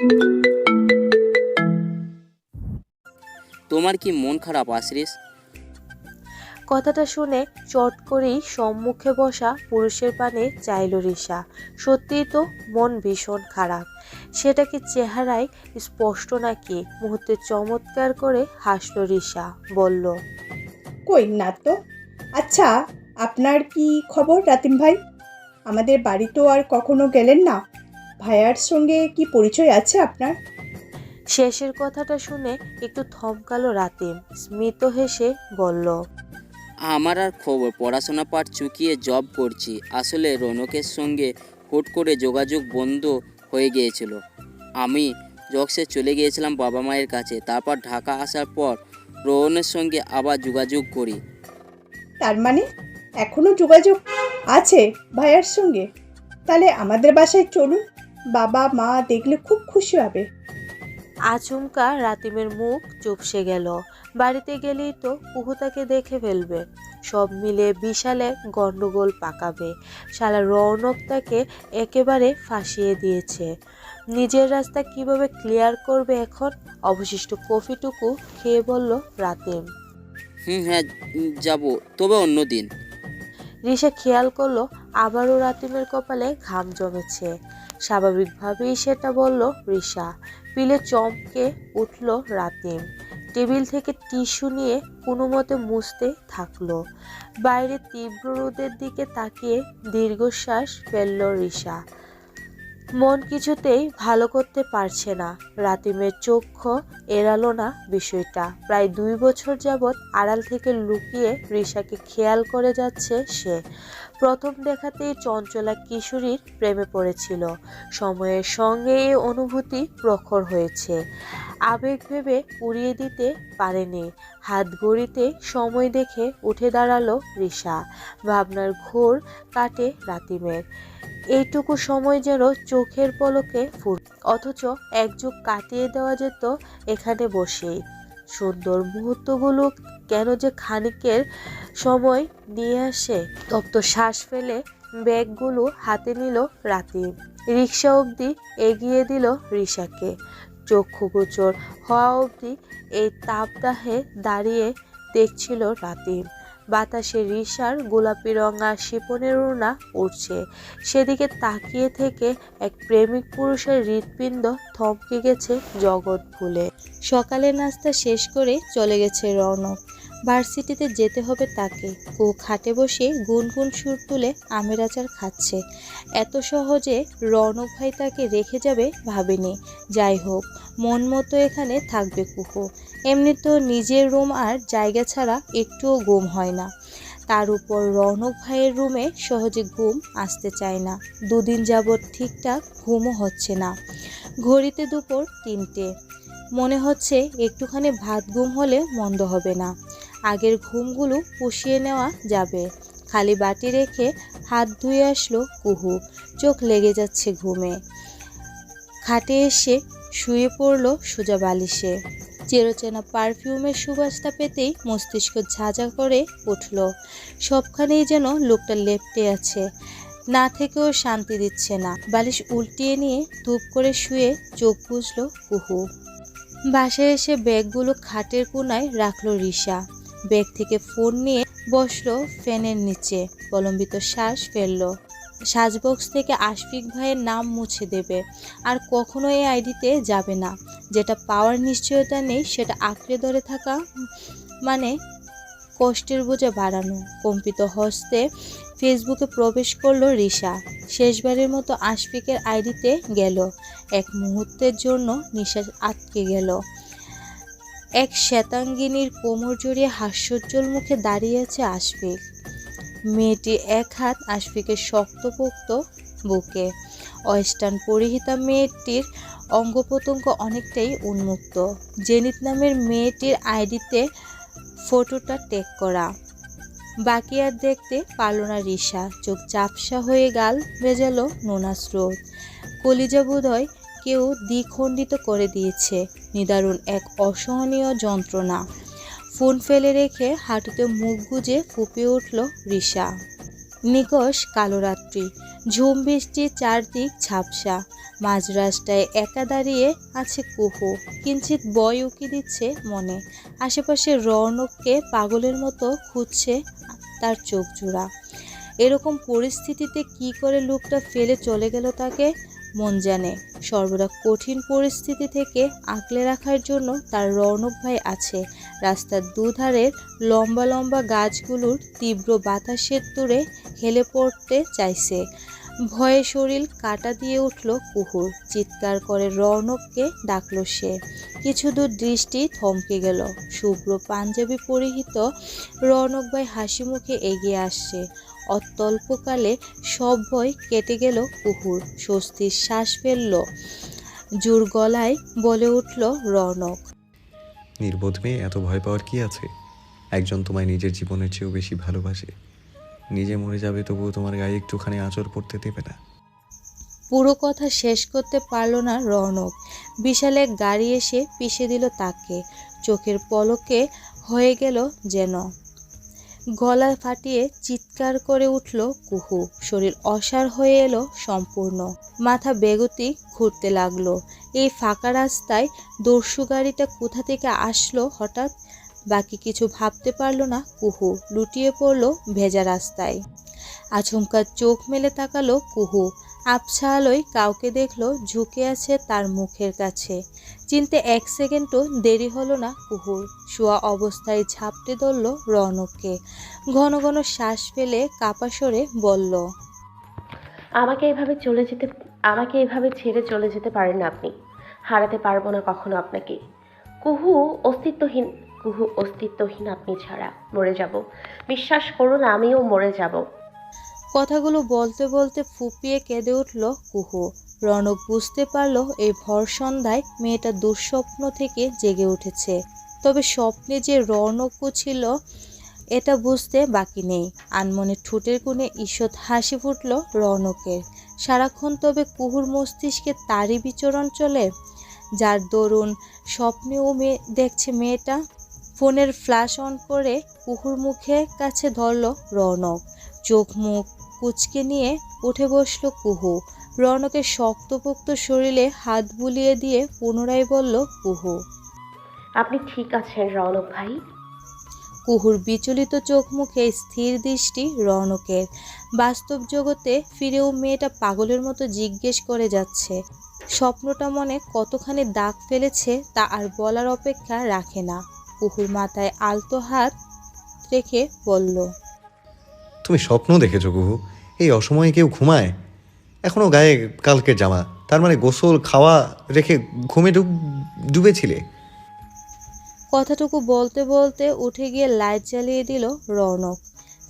তোমার কি মন খারাপ আশরিস কথাটা শুনে চট করেই সম্মুখে বসা পুরুষের পানে চাইল রিসা। সত্যিই তো মন ভীষণ খারাপ। সেটা কি চেহারায় স্পষ্ট নাকি? মুহূর্তে চমৎকার করে হাসল রিসা বলল কই না তো। আচ্ছা আপনার কি খবর রাতিম ভাই? আমাদের বাড়ি তো আর কখনো গেলেন না। ভাইয়ার সঙ্গে কি পরিচয় আছে আপনার? শেষের কথাটা শুনে একটু থমকালো রাতিম। স্মিত হেসে বলল আমার আর খবর পড়াশোনা পাঠ চুকিয়ে জব করছি। আসলে রনকের সঙ্গে হুট করে যোগাযোগ বন্ধ হয়ে গিয়েছিল। আমি জকসে চলে গিয়েছিলাম বাবা মায়ের কাছে। তারপর ঢাকা আসার পর রোহনের সঙ্গে আবার যোগাযোগ করি। তার মানে এখনও যোগাযোগ আছে ভাইয়ার সঙ্গে? তাহলে আমাদের বাসায় চলুন। বাবা মা দেখলে খুব খুশি হবে। আচমকা রাতিমের মুখ চুপসে গেল। বাড়িতে গেলেই তো কুহু তাকে দেখে ফেলবে। সব মিলে বিশালে গন্ডগোল পাকাবে। শালা রৌনক তাকে একেবারে ফাঁসিয়ে দিয়েছে। নিজের রাস্তা কীভাবে ক্লিয়ার করবে এখন? অবশিষ্ট কফিটুকু খেয়ে বলল রাতিম। হুম হ্যাঁ যাব। তবে অন্য দিন। রিসা খেয়াল করল আবারও রাতিমের কপালে ঘাম জমেছে। স্বাভাবিকভাবেই সেটা বলল রিসা পিলে চমকে উঠল রাতিম। টেবিল থেকে টিস্যু নিয়ে কোনো মতে মুছতে থাকল। বাইরে তীব্র রোদের দিকে তাকিয়ে দীর্ঘশ্বাস ফেলল রিসা মন কিছুতেই ভালো করতে পারছে না। রাতিমের চক্ষু এড়ালো না বিষয়টা। প্রায় দুই বছর যাবৎ আড়াল থেকে লুকিয়ে রিসাকে খেয়াল করে যাচ্ছে সে। প্রথম দেখাতেই চঞ্চলা কিশোরীর প্রেমে পড়েছিল। সময়ের সঙ্গে এই অনুভূতি প্রখর হয়েছে। আবেগ ভেবে উড়িয়ে দিতে পারেনি। হাত ঘড়িতে সময় দেখে উঠে দাঁড়াল রিসা ভাবনার ঘোর কাটে রাতিমের। এইটুকু সময় যেন চোখের পলকে ফুট অথচ এক যুগ কাটিয়ে দেওয়া যেত এখানে বসেই। সুন্দর মুহূর্তগুলো কেন যে খানিকের সময় নিয়ে আসে। তপ্ত শ্বাস ফেলে ব্যাগগুলো হাতে নিল রাতিম রিক্সা অবধি এগিয়ে দিল রিসাকে চক্ষু গোচর হওয়া অবধি এই তাপদাহে দাঁড়িয়ে দেখছিল রাতিম বাতাসে রিসার গোলাপি রঙা শিপনের উড়না উঠছে সেদিকে তাকিয়ে থেকে এক প্রেমিক পুরুষের হৃৎপিণ্ড থমকে গেছে জগৎ ভুলে সকালে নাস্তা শেষ করে চলে গেছে রৌনক ভার্সিটিতে যেতে হবে তাকে। ও খাটে বসে গুনগুন সুর তুলে আমের আচার খাচ্ছে। এত সহজে রৌনক ভাই তাকে রেখে যাবে ভাবেনি। যাই হোক, মন মতো এখানে থাকবে কুহু এমনি তো নিজের রুম আর জায়গা ছাড়া একটুও ঘুম হয় না। তার উপর রৌনক ভাইয়ের রুমে সহজে ঘুম আসতে চায় না। দুদিন যাবৎ ঠিকঠাক ঘুমও হচ্ছে না। ঘড়িতে দুপুর তিনটে। মনে হচ্ছে একটুখানি ভাত ঘুম হলে মন্দ হবে না। আগের ঘুমগুলো পুষিয়ে নেওয়া যাবে। খালি বাটি রেখে হাত ধুয়ে আসলো কুহু। চোখ লেগে যাচ্ছে ঘুমে। খাটে এসে শুয়ে পড়ল সোজা বালিশে। চেরোচেনা পারফিউমের সুবাসটা পেতেই মস্তিষ্ক ঝাঁঝা করে উঠল। সবখানেই যেন লোকটা লেপটে আছে। না থেকেও শান্তি দিচ্ছে না। বালিশ উল্টিয়ে নিয়ে ধূপ করে শুয়ে চোখ বুঝলো কুহু। বাসায় এসে ব্যাগগুলো খাটের কোনায় রাখল রিসা ব্যাগ থেকে ফোন নিয়ে বসল ফ্যানের নিচে। প্রলম্বিত শ্বাস ফেলল। সাজবক্স থেকে আশফিক ভাইয়ের নাম মুছে দেবে। আর কখনো এই আইডিতে যাবে না। যেটা পাওয়ার নিশ্চয়তা নেই, সেটা আঁকড়ে ধরে থাকা মানে কষ্টের বোঝা বাড়ানো। কম্পিত হস্তে ফেসবুকে প্রবেশ করল রিসা শেষবারের মতো আশফিকের আইডিতে গেল। এক মুহূর্তের জন্য নিঃশ্বাস আটকে গেল। এক শ্বেতাঙ্গিনীর কোমর জড়িয়ে হাস্যোজ্জ্বল মুখে দাঁড়িয়ে আছে আশফিক। মেয়েটি এক হাত আশফিকের শক্তপোক্ত বুকে। ওয়েস্টার্ন পরিহিতা মেয়েটির অঙ্গ প্রত্যঙ্গ অনেকটাই উন্মুক্ত। জেনিত নামের মেয়েটির আইডিতে ফটোটা টেক করা। বাকি আর দেখতে পারল না রিসা চোখ চাপসা হয়ে গাল ভেজালো নোনা স্রোত। কলিজা বোধহয় কেউ দ্বিখণ্ডিত করে দিয়েছে। নিদারুণ এক অসহনীয় যন্ত্রণা। ফোন ফেলে রেখে হাঁটুতে মুখ গুজে ফুপিয়ে উঠল রিসা নিকশ কালো রাত্রি, ঝুম বৃষ্টি চারদিক ঝাপসা। মাঝ রাস্তায় একা দাঁড়িয়ে আছে কুহু কিঞ্চিত বয় উকি দিচ্ছে মনে। আশেপাশে রৌনককে পাগলের মতো খুঁজছে তার চোখ জোড়া এরকম পরিস্থিতিতে কি করে লোকটা ফেলে চলে গেল তাকে? মন জানে। সর্বদা কঠিন পরিস্থিতি থেকে আঁকলে রাখার জন্য তার রৌনক ভাই আছে। রাস্তার দুধারের লম্বা লম্বা গাছগুলোর তীব্র বাতাসের দূরে হেলে পড়তে চাইছে। ভয়ে শরীর কাটা দিয়ে উঠল কুহুর। চিৎকার করে রৌনককে ডাকল সে। কিছু দূর দৃষ্টি থমকে গেল। শুভ্র পাঞ্জাবি পরিহিত রৌনক ভাই হাসি মুখে এগিয়ে আসছে। অত্যল্পকালে সব ভয় কেটে গেল কুহুর স্বস্তির শ্বাস ফেলল। জোর গলায় বলে উঠল রৌনক। নির্বোধ মেয়ে এত ভয় পাওয়ার কি আছে? একজন তোমায় নিজের জীবনের চেয়েও বেশি ভালোবাসে। নিজে মরে যাবে তবুও তোমার গায়ে একটুখানি আঁচড় পড়তে দেবে না। পুরো কথা শেষ করতে পারল না রৌনক। বিশাল এক গাড়ি এসে পিষে দিল তাকে। চোখের পলকে হয়ে গেল যেন। গলা ফাটিয়ে চিৎকার করে উঠল কুহু। শরীর অসার হয়ে এলো সম্পূর্ণ। মাথা বেগতি ঘুরতে লাগল। এই ফাঁকা রাস্তায় দর্শু গাড়িটা কোথা থেকে আসলো হঠাৎ বাকি কিছু ভাবতে পারল না কুহু। লুটিয়ে পড়ল ভেজা রাস্তায়। আচমকা চোখ মেলে তাকালো কুহু। আবছা আলোয় কাউকে দেখল ঝুঁকে আছে তার মুখের কাছে। চিনতে এক সেকেন্ডও দেরি হলো না কুহুর। শোয়া অবস্থায় ঝাপটে ধরল রনককে ঘন ঘন শ্বাস ফেলে কাপা সরে বলল, আমাকে এভাবে চলে যেতে, আমাকে এভাবে ছেড়ে চলে যেতে পারেন না আপনি। হারাতে পারব না কখনো আপনাকে। কুহু অস্তিত্বহীন কুহু অস্তিত্বহীন আপনি ছাড়া। মরে যাব। বিশ্বাস করুন, আমিও মরে যাব। কথাগুলো বলতে বলতে ফুপিয়ে কেঁদে উঠল কুহু। রনক বুঝতে পারল এই ভর সন্ধ্যায় মেয়েটা দুঃস্বপ্ন থেকে জেগে উঠেছে। তবে স্বপ্নে যে রৌনকও ছিল, এটা বুঝতে বাকি নেই। আনমনে ঠোঁটের কোণে ঈষৎ হাসি ফুটল রৌনকের সারাক্ষণ তবে কুহুর মস্তিষ্কে তারই বিচরণ চলে। যার দরুন স্বপ্নেও মেয়ে দেখছে মেয়েটা, ফোনের ফ্ল্যাশ অন করে কুহুর মুখে কাছে ধরল রৌনক চোখ মুখ কুচকে নিয়ে উঠে বসল কুহু। রৌনকের শক্তপোক্ত শরীরে হাত বুলিয়ে দিয়ে পুনরায় বলল কুহু। আপনি ঠিক আছেন রৌনক ভাই? কুহুর বিচলিত চোখ মুখে স্থির দৃষ্টি রৌনকের। বাস্তব জগতে ফিরেও মেয়েটা পাগলের মতো জিজ্ঞেস করে যাচ্ছে। স্বপ্নটা মনে কতখানি দাগ ফেলেছে তা আর বলার অপেক্ষা রাখে না। কুহুর মাথায় আলতো হাত রেখে বলল তুমি স্বপ্ন দেখেছ কুহু। এই অসময়ে কেউ ঘুমায়? এখনও গায়ে কালকের জামা। তার মানে গোসল খাওয়া রেখে ঘুমে ডুব ডুবেছিলে? কথাটুকু বলতে বলতে উঠে গিয়ে লাইট জ্বালিয়ে দিল রৌনক।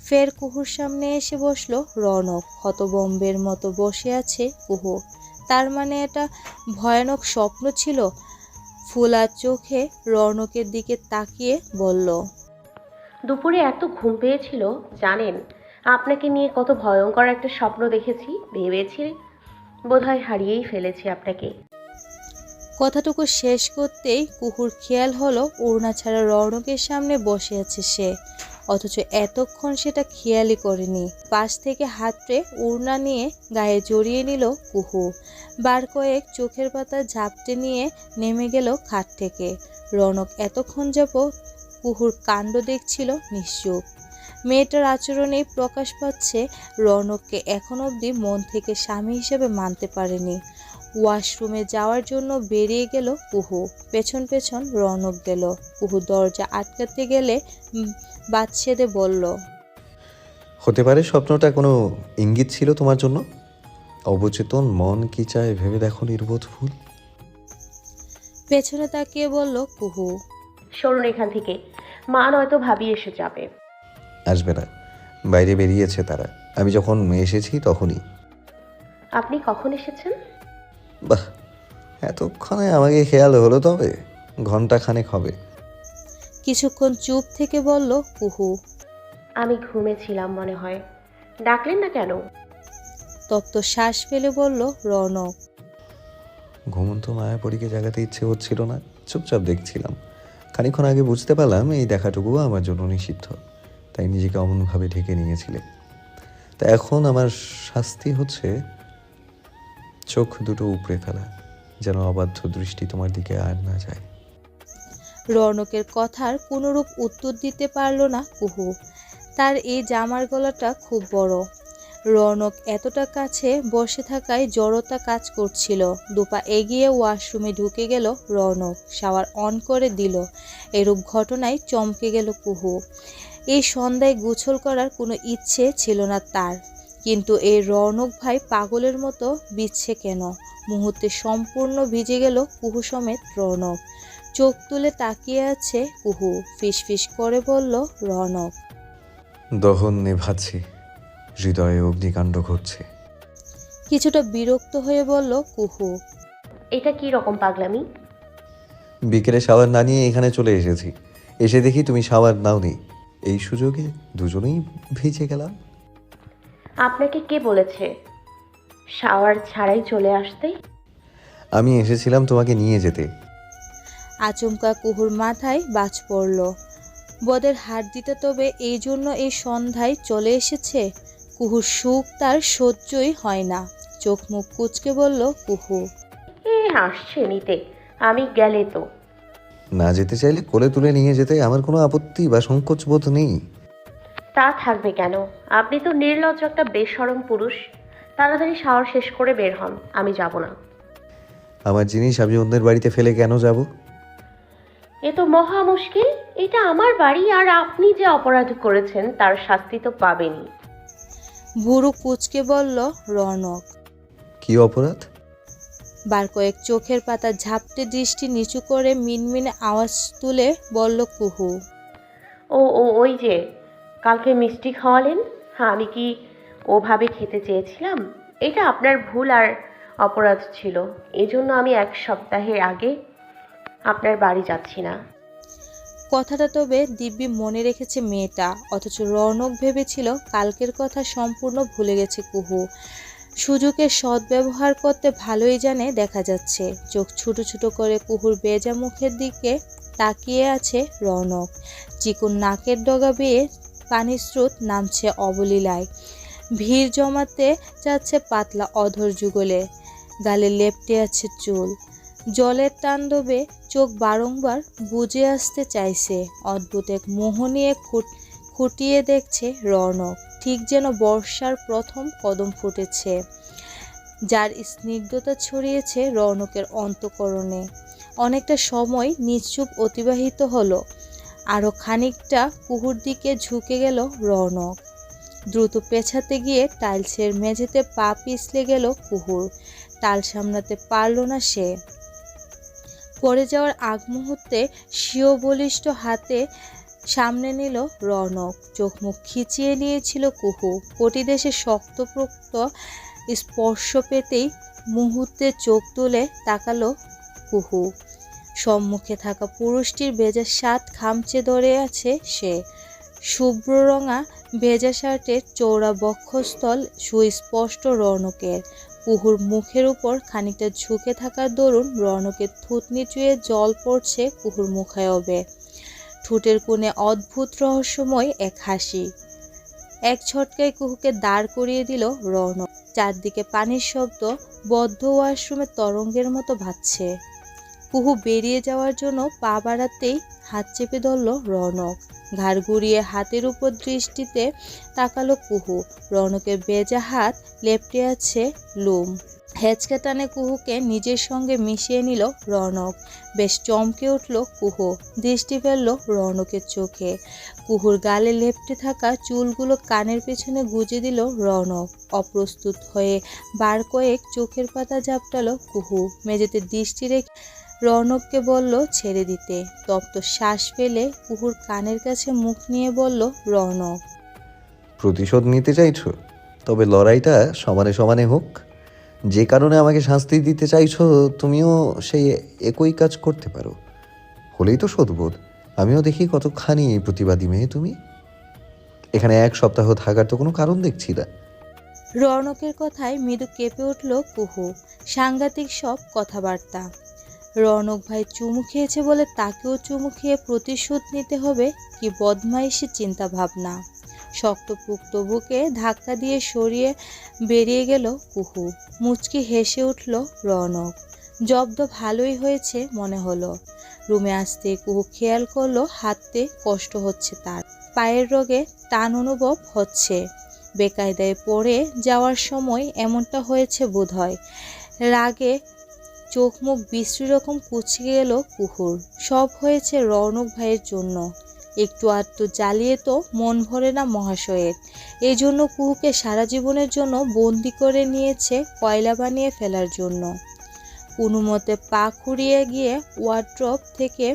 ফের কুহুর সামনে এসে বসল রৌনক। হতবম্বের মতো বসে আছে কুহু। তার মানে এটা ভয়ানক স্বপ্ন ছিল? ফুলা চোখে রৌনকের দিকে তাকিয়ে বলল দুপুরে এত ঘুম পেয়েছিল জানেন আপনাকে নিয়ে কত ভয়ঙ্কর একটা স্বপ্ন দেখেছি, ভেবেছি বোধহয় হারিয়েই ফেলেছি আপনাকে। কথাটুকু শেষ করতেই কুকুর খেয়াল হলো ওড়না ছাড়া রৌনকের সামনে বসে আছে সে। অথচ এতক্ষণ সেটা খেয়ালই করেনি। পাশ থেকে হাতড়ে উড়না নিয়ে গায়ে জড়িয়ে নিল কুহু। বার কয়েক চোখের পাতা ঝাপটে নিয়ে নেমে গেল খাট থেকে। রৌনক এতক্ষণ যাব কুহুর কাণ্ড দেখছিল নিশ্চুপ। মেয়েটার আচরণেই প্রকাশ পাচ্ছে রনককে এখন অবধি মন থেকে স্বামী হিসেবে মানতে পারেনি। ওয়াশরুমে যাওয়ার জন্য বেরিয়ে গেল কুহু পেছন পেছন রৌনক গেল। কুহু দরজা আটকাতে গেলে বাদশেদে বলল হতে পারে স্বপ্নটা কোনো ইঙ্গিত ছিল তোমার জন্য? অবচেতন মন কি চায় ভেবে দেখো নির্বোধ ফুল পেছনে তাকিয়ে বলল কুহু সরুন এখান থেকে। মা নয়তো ভাবি এসে যাবে। আসবে না। বাইরে বেরিয়েছে তারা। আমি যখন এসেছি তখনই। আপনি কখন এসেছেন? বাহ এতক্ষণে আমাকে খেয়াল হলো তবে। ঘণ্টা খানেক হবে। কিছুক্ষণ চুপ থেকে বলল কুহু আমি ঘুমেছিলাম মনে হয়। ডাকলেন না কেন? তপ্ত শ্বাস ফেলে বলল রনক। ঘুমন্ত মায়াপরীকে জাগাতে ইচ্ছে হচ্ছিল না। চুপচাপ দেখছিলাম। খানিক্ষণ আগে বুঝতে পারলাম এই দেখাটুকু আমার জন্য নিষিদ্ধ। তাই নিজেকে অমনভাবে ঢেকে নিয়েছিলে তা এখন আমার শাস্তি হচ্ছে চোখ দুটো উপড়ে ফেলা, যেন অবাধ্য দৃষ্টি তোমার দিকে আর না যায়। রৌনকের কথার কোনোরূপ উত্তর দিতে পারল না কুহু। তার এই জামার গলাটা খুব বড়। রৌনক এতটা কাছে বসে থাকায় জড়তা কাজ করছিল। দুপা এগিয়ে ওয়াশরুমে ঢুকে গেল রৌনক। শাওয়ার অন করে দিল। এরূপ ঘটনায় চমকে গেল কুহু। এই সন্ধ্যায় গোছল করার কোনো ইচ্ছে ছিল না তার। কিন্তু এই রৌনক ভাই পাগলের মতো বিচ্ছে কেন? মুহূর্তে সম্পূর্ণ ভিজে গেল কুহু সমেত রৌনক। চোখ তুলে তাকিয়ে আছে কুহু। ফিসফিস করে বলল রৌনক। দহন নেভাচ্ছে। হৃদয়ে অগ্নিকাণ্ড ঘটছে। কিছুটা বিরক্ত হয়ে বলল কুহু এটা কি রকম পাগলামি? বিকেলে শাওয়ার না নিয়ে এখানে চলে এসেছি। এসে দেখি তুমি শাওয়ার নাওনি। এই সুযোগে দুজনেই ভিজে গেলাম। আপনাকে কে বলেছে শাওয়ার ছাড়াই চলে আসতে? আমি এসেছিলাম তোমাকে নিয়ে যেতে। আচমকা কুহুর মাথায় বাজ পড়ল। বদের হাত দিতে তবে এই জন্য এই সন্ধ্যায় চলে এসেছে? কুহুর সুখ তার সহ্যই হয় না। চোখ মুখ কুচকে বলল কুহু। এ আসছে নিতে আমি গেলে তো। না যেতে চাইলে কোলে তুলে নিয়ে যেতে আমার কোনো আপত্তি বা সংকোচ বোধ নেই। তা থাকবে কেন? আপনি তো নির্লজ্জ একটা বেসরম পুরুষ। তাড়াতাড়ি শাওয়ার শেষ করে বের হন আমি যাব না। আমার জিনিস আমি অন্যের বাড়িতে ফেলে কেন যাব? এ তো মহা মুশকিল। এটা আমার বাড়ি আর আপনি যে অপরাধ করেছেন তার শাস্তি তো পাবেনই। বুড়ো কুচকে বলল রনক। কি অপরাধ? বার কয়েক চোখের পাতা ঝাপটে দৃষ্টি নিচু করে মিনমিনে আওয়াজ তুলে বলল কুহু। ও ও ওই যে কালকে মিষ্টি খাওয়ালেন? হ্যাঁ আমি কি ওভাবে খেতে চেয়েছিলাম? এটা আপনার ভুল আর অপরাধ ছিল। এজন্য আমি এক সপ্তাহের আগে আপনার বাড়ি যাচ্ছি না। কথাটা তবে দিব্যি মনে রেখেছে মেয়েটা অথচ রনক ভেবেছিল কালকের কথা সম্পূর্ণ ভুলে গেছে কুহু। সুযোগের সদ্ব্যবহার করতে ভালোই জানে দেখা যাচ্ছে। চোখ ছোটো ছোটো করে কুহুর বেজা মুখের দিকে তাকিয়ে আছে রৌনক। চিকুন নাকের ডগা বেয়ে পানির স্রোত নামছে অবলীলায়। ভিড় জমাতে যাচ্ছে পাতলা অধর যুগলে। গালে লেপটে আছে চুল। জলের তাণ্ডবে চোখ বারংবার বুঝে আসতে চাইছে। অদ্ভুত এক মোহ নিয়ে খুট- খুঁটিয়ে দেখছে রৌনক। ঠিক যেন বর্ষার প্রথম কদম ফুটেছে, যার স্নিগ্ধতা ছড়িয়েছে রৌনকের অন্তকরণে। অনেকটা সময় নিশ্চুপ অতিবাহিত হলো আরও খানিকটা কুহুর দিকে ঝুঁকে গেল রৌনক। দ্রুত পেছাতে গিয়ে টাইলসের মেঝেতে পা পিছলে গেল কুহুর টাল সামলাতে পারল না সে। পড়ে যাওয়ার আগ মুহূর্তে স্বীয় বলিষ্ঠ হাতে সামনে নিল রনক। চোখ মুখ খিচিয়ে নিয়েছিল কুহু। কটিদেশে শক্তপোক্ত স্পর্শ পেতেই মুহূর্তে চোখ তুলে তাকালো কুহু। সম্মুখে থাকা পুরুষটির ভেজা শার্ট খামচে ধরে আছে সে। শুভ্র রঙা ভেজা শার্টের চৌড়া বক্ষস্থল সুস্পষ্ট রৌনকের। কুহুর মুখের উপর খানিকটা ঝুঁকে থাকার দরুন রৌনকের থুতনি চুয়ে জল পড়ছে কুহুর মুখায়বে। ঠোঁটের কোণে অদ্ভুত রহস্যময় এক হাসি। এক ছটকায় কুহুকে দাঁড় করিয়ে দিল রৌনক। চারদিকে পানির শব্দ বদ্ধ ওয়াশরুমে তরঙ্গের মতো ভাসছে। কুহু বেরিয়ে যাওয়ার জন্য পা বাড়াতেই হাত চেপে ধরল রৌনক। ঘাড় ঘুরিয়ে হাতের উপর দৃষ্টিতে তাকালো কুহু। রৌনকের বেজা হাত লেপটে আছে লুম। হেঁচকা টানে কুহুকে নিজের সঙ্গে মিশিয়ে নিল রৌনক। বেশ চমকে উঠল কুহু। দৃষ্টি ফেলল রৌনকের চোখে। কুহুর গালে লেপটে থাকা চুলগুলো কানের পেছনে গুজে দিল রৌনক। অপ্রস্তুত হয়ে বার কয়েক চোখের পাতা ঝাপটালো কুহু। মেঝেতে দৃষ্টি রেখে রৌনককে বলল, ছেড়ে দিতে। তপ্ত শ্বাস ফেলে কুহুর কানের কাছে মুখ নিয়ে বলল রৌনক। প্রতিশোধ নিতে চাইছো? তবে লড়াইটা সমানে সমানে হোক। যে কারণে আমাকে শাস্তি দিতে চাইছো, তুমিও সেই একই কাজ করতে পারো। হলেই তো সদ্বোধ। আমিও দেখি কতখানি প্রতিবাদী মেয়ে তুমি। এখানে এক সপ্তাহ থাকার তো কোনো কারণ দেখছি না। রৌনকের কথায় মৃদু কেঁপে উঠল কুহু। সাংঘাতিক সব কথাবার্তা। রৌনক ভাই চুমু খেয়েছে বলে তাকেও চুমু খেয়ে প্রতিশোধ নিতে হবে কি বদমাইশি চিন্তা ভাবনা শক্তপুক্ত বুকে ধাক্কা দিয়ে সরিয়ে বেরিয়ে গেল কুহু। মুচকি হেসে উঠল রনক। জব্দ ভালোই হয়েছে মনে হলো। রুমে আসতে কুহু খেয়াল করল হাঁটতে কষ্ট হচ্ছে তার। পায়ের রোগে টান অনুভব হচ্ছে। বেকায়দায় পড়ে যাওয়ার সময় এমনটা হয়েছে বোধহয়। রাগে চোখ মুখ বিশ্রী রকম কুচকে গেল কুহুর। সব হয়েছে রৌনক ভাইয়ের জন্য। একটু আধটু জ্বালিয়ে তো মন ভরে না মহাশয়ের। এই জন্য কুহুকে সারা জীবনের জন্য বন্দি করে নিয়েছে কয়লা বানিয়ে ফেলার জন্য। কোনো মতে পা খুঁড়িয়ে গিয়ে ওয়ার্ড্রপ থেকে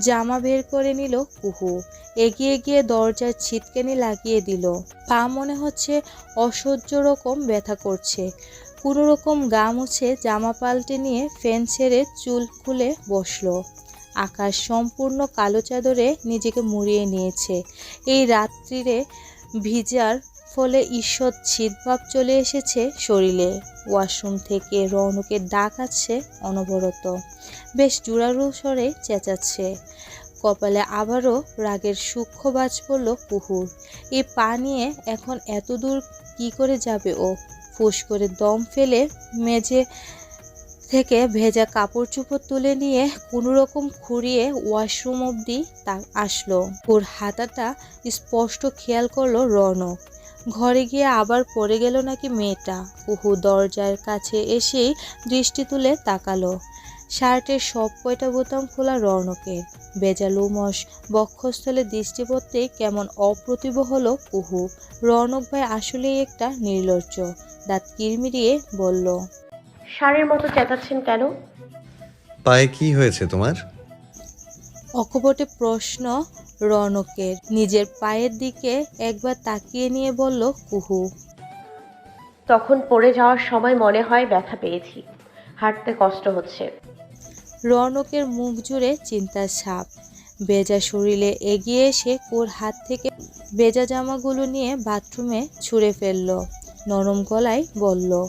জামা বের করে নিল কুহু। এগিয়ে গিয়ে দরজার ছিটকেনি লাগিয়ে দিল। পা মনে হচ্ছে অসহ্য রকম ব্যথা করছে। কোনো রকম গা মুছে জামা পাল্টে নিয়ে ফ্যান ছেড়ে চুল খুলে বসল। আকাশ সম্পূর্ণ কালো চাদরে নিজেকে মুড়িয়ে নিয়েছে। এই রাত্রিরে ভিজার ফলে ঈষৎ শীতভাব চলে এসেছে শরীরে। ওয়াশরুম থেকে রৌনকের ডাক আছে অনবরত। বেশ জোরালো স্বরে চেঁচাচ্ছে। কপালে আবারও রাগের সূক্ষ্ম বাজ পড়ল কুহুর। এই পা নিয়ে এখন এত দূর কী করে যাবে ও? ফুস করে দম ফেলে মেঝে থেকে ভেজা কাপড় চোপড় তুলে নিয়ে কোনো রকম খুঁড়িয়ে ওয়াশরুম অবধি তা আসলো। ওর হাতাটা স্পষ্ট খেয়াল করল রনক। ঘরে গিয়ে আবার পড়ে গেল নাকি মেয়েটা। কুহু দরজার কাছে এসেই দৃষ্টি তুলে তাকালো। শার্টের সব কয়টা বোতাম খোলা রনকের। বেজা লুমস বক্ষস্থলে দৃষ্টি পড়তেই কেমন অপ্রতিভ হলো কুহু রনক ভাই আসলেই একটা নির্লজ্জ। দাঁত কিরমিরিয়ে বলল সারের মতো চেঁচাচ্ছেন কেন? পায়ে কি হয়েছে তোমার? অকপটে প্রশ্ন রনকের। নিজের পায়ের দিকে একবার তাকিয়ে নিয়ে বলল কুহু। তখন পড়ে যাওয়ার সময় মনে হয় ব্যথা পেয়েছি। হাঁটতে কষ্ট হচ্ছে। রনকের মুখ জুড়ে চিন্তার ছাপ। বেজা শরীরে এগিয়ে এসে কোর হাত থেকে বেজা জামাগুলো নিয়ে বাথরুমে ছুঁড়ে ফেলল। নরম গলায় বলল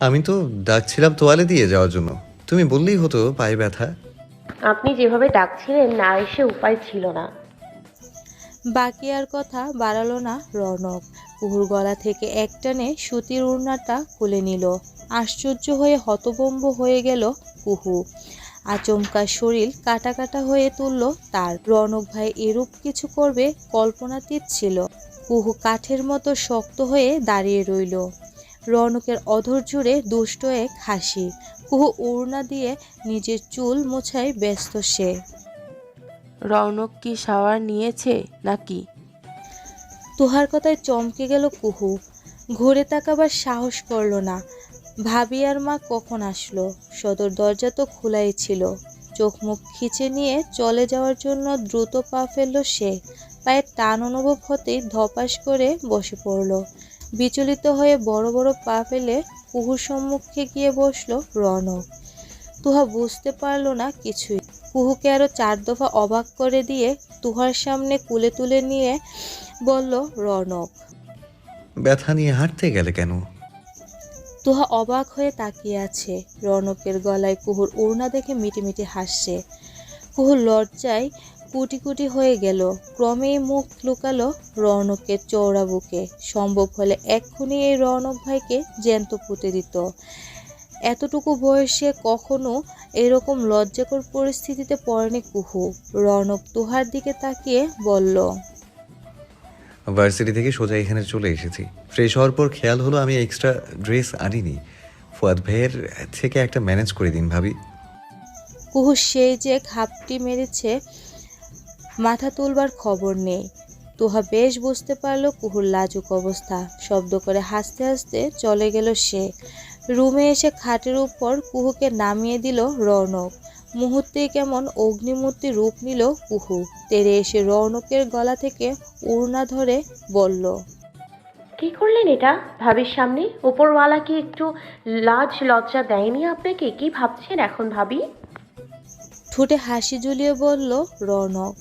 আমি তো ডাকছিলাম তোয়ালে দিয়ে যাওয়ার জন্য। তুমি বললেই হতো পায়ে ব্যথা। আপনি যেভাবে ডাকছিলেন না এসে উপায় ছিল না। বাকি আর কথা বাড়ালো না রনক। কুহুর গলা থেকে একটানে সুতির উড়নাটা খুলে নিল। আশ্চর্য হয়ে হতভম্ব হয়ে গেল কুহু। আচমকা শরীর কাটা কাটা হয়ে তুলল তার। রনক ভাই এরূপ কিছু করবে কল্পনাতীত ছিল। কুহু কাঠের মতো শক্ত হয়ে দাঁড়িয়ে রইল। রনকের অধর জুড়ে দুষ্ট এক হাসি। কুহু উড়না দিয়ে নিজের চুল মোছায় ব্যস্ত সে। রৌনক কি শাওয়ার নিয়েছে নাকি? তুহার কথায় চমকে গেল কুহু। ঘুরে তাকাবার সাহস করল না। ভাবি আর মা কখন আসলো? সদর দরজা তো খোলাই ছিল। চোখ মুখ খিচে নিয়ে চলে যাওয়ার জন্য দ্রুত পা ফেলল সে। পায়ের টান অনুভব হতেই ধপাস করে বসে পড়ল। বিচলিত হয়ে বড় বড় পা ফেলে কুহুর সম্মুখে গিয়ে বসল রনক। তুহা বুঝতে পারল না কিছুই। কুহুকে আরও চার দফা অবাক করে দিয়ে তুহার সামনে কুলে তুলে নিয়ে বলল রনক। ব্যথা নিয়ে হাঁটতে গেলে কেন? তুহা অবাক হয়ে তাকিয়ে আছে। রনকের গলায় কুহুর ওড়না দেখে মিটিমিটি হাসছে। কুহুর লজ্জায় কুটি কুটি হয়ে গেল। ক্রমেই মুখ লুকালো রৌনকের চৌড়া বুকে সম্ভব হলে এক্ষুনি এই রৌনক ভাইকে জ্যান্ত পুঁতে দিত। এতটুকু বয়সে কখনো এরকম লজ্জাকর পরিস্থিতিতে পড়েনি কুহু। রৌনক তুহার দিকে তাকিয়ে বলল ভার্সিটি থেকে সোজা এখানে চলে এসেছি। ফ্রেশ হওয়ার পর খেয়াল হলো আমি এক্সট্রা ড্রেস আনিনি। ফুয়াদ ভাইয়ের থেকে একটা ম্যানেজ করে দিন ভাবি। কুহু সেই যে ঘাপটি মেরেছে মাথা তুলবার খবর নেই। তুহা বেশ বুঝতে পারল কুহুর লাজুক অবস্থা। শব্দ করে হাসতে হাসতে চলে গেল সে। রুমে এসে খাটের উপর কুহুকে নামিয়ে দিল রৌনক। মুহূর্তেই কেমন অগ্নিমূর্তি রূপ নিল কুহু। তেরে এসে রৌনকের গলা থেকে উড়না ধরে বলল কি করলেন এটা? ভাবির সামনে? উপরওয়ালা কি একটু লাজ লজ্জা দেয়নি আপনাকে? কি ভাবছেন এখন ভাবি? ঠোঁটে হাসি ঝুলিয়ে বলল রৌনক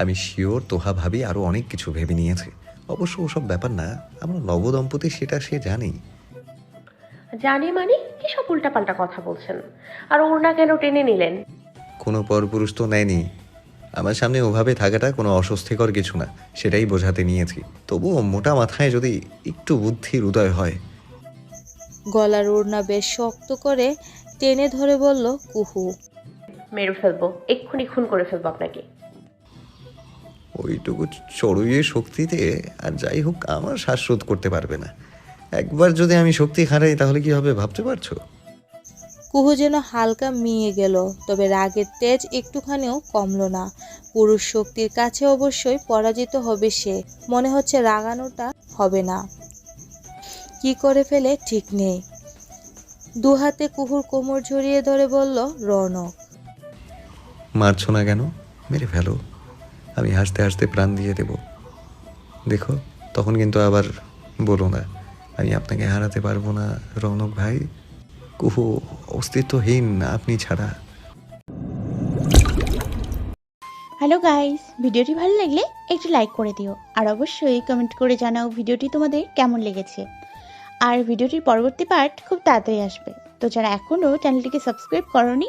আমি শিওর তোহা ভাবি আরও অনেক কিছু ভেবে নিয়েছে। অবশ্য ওসব ব্যাপার না আমরা নবদম্পতি সেটা সে জানি। জানে মানে কি সব উল্টাপাল্টা কথা বলছেন? আর ওড়না কেন টেনে নিলেন? কোনো পরপুরুষ তো নেয়নি। আমার সামনে ওভাবে থাকাটা কোনো অস্বস্তিকর কিছু না সেটাই বোঝাতে নিয়েছি। তবুও মোটা মাথায় যদি একটু বুদ্ধির উদয় হয়। গলার ওড়না বেশ শক্ত করে টেনে ধরে বলল কুহু মেরে ফেলব এক্ষুনি খুন করে ফেলব আপনাকে। ওইটুকু চড়ুইয়ে শক্তিতে আর যাই হোক আমার শ্বাসরোধ করতে পারবে না। একবার যদি আমি শক্তি হারাই তাহলে কি হবে ভাবতে পারছ? কুহু যেন হালকা মিয়ে গেল তবে রাগের তেজ একটুখানিও কমলো না। পুরুষ শক্তির কাছে অবশ্যই পরাজিত হবে সে মনে হচ্ছে রাগানোটা হবে না। কি করে ফেলে ঠিক নেই। দু হাতে কুহুর কোমর ঝরিয়ে ধরে বলল রৌনক। মারছো না কেন? মেরে ফেলো। আমি হাসতে হাসতে প্রাণ দিয়ে দেব। দেখো, তখন কিন্তু আবার বলো না, আমি আপনাকে হারাতে পারব না, রৌনক ভাই। কুহু, অস্তিত্বহীন, আপনি ছাড়া। হ্যালো গাইস ভিডিওটি ভালো লাগলে একটু লাইক করে দিও, আর অবশ্যই কমেন্ট করে জানাও ভিডিওটি তোমাদের কেমন লেগেছে। আর ভিডিওটির পরবর্তী পার্ট খুব তাড়াতাড়ি আসবে। তো যারা এখনও চ্যানেলটিকে সাবস্ক্রাইব করনি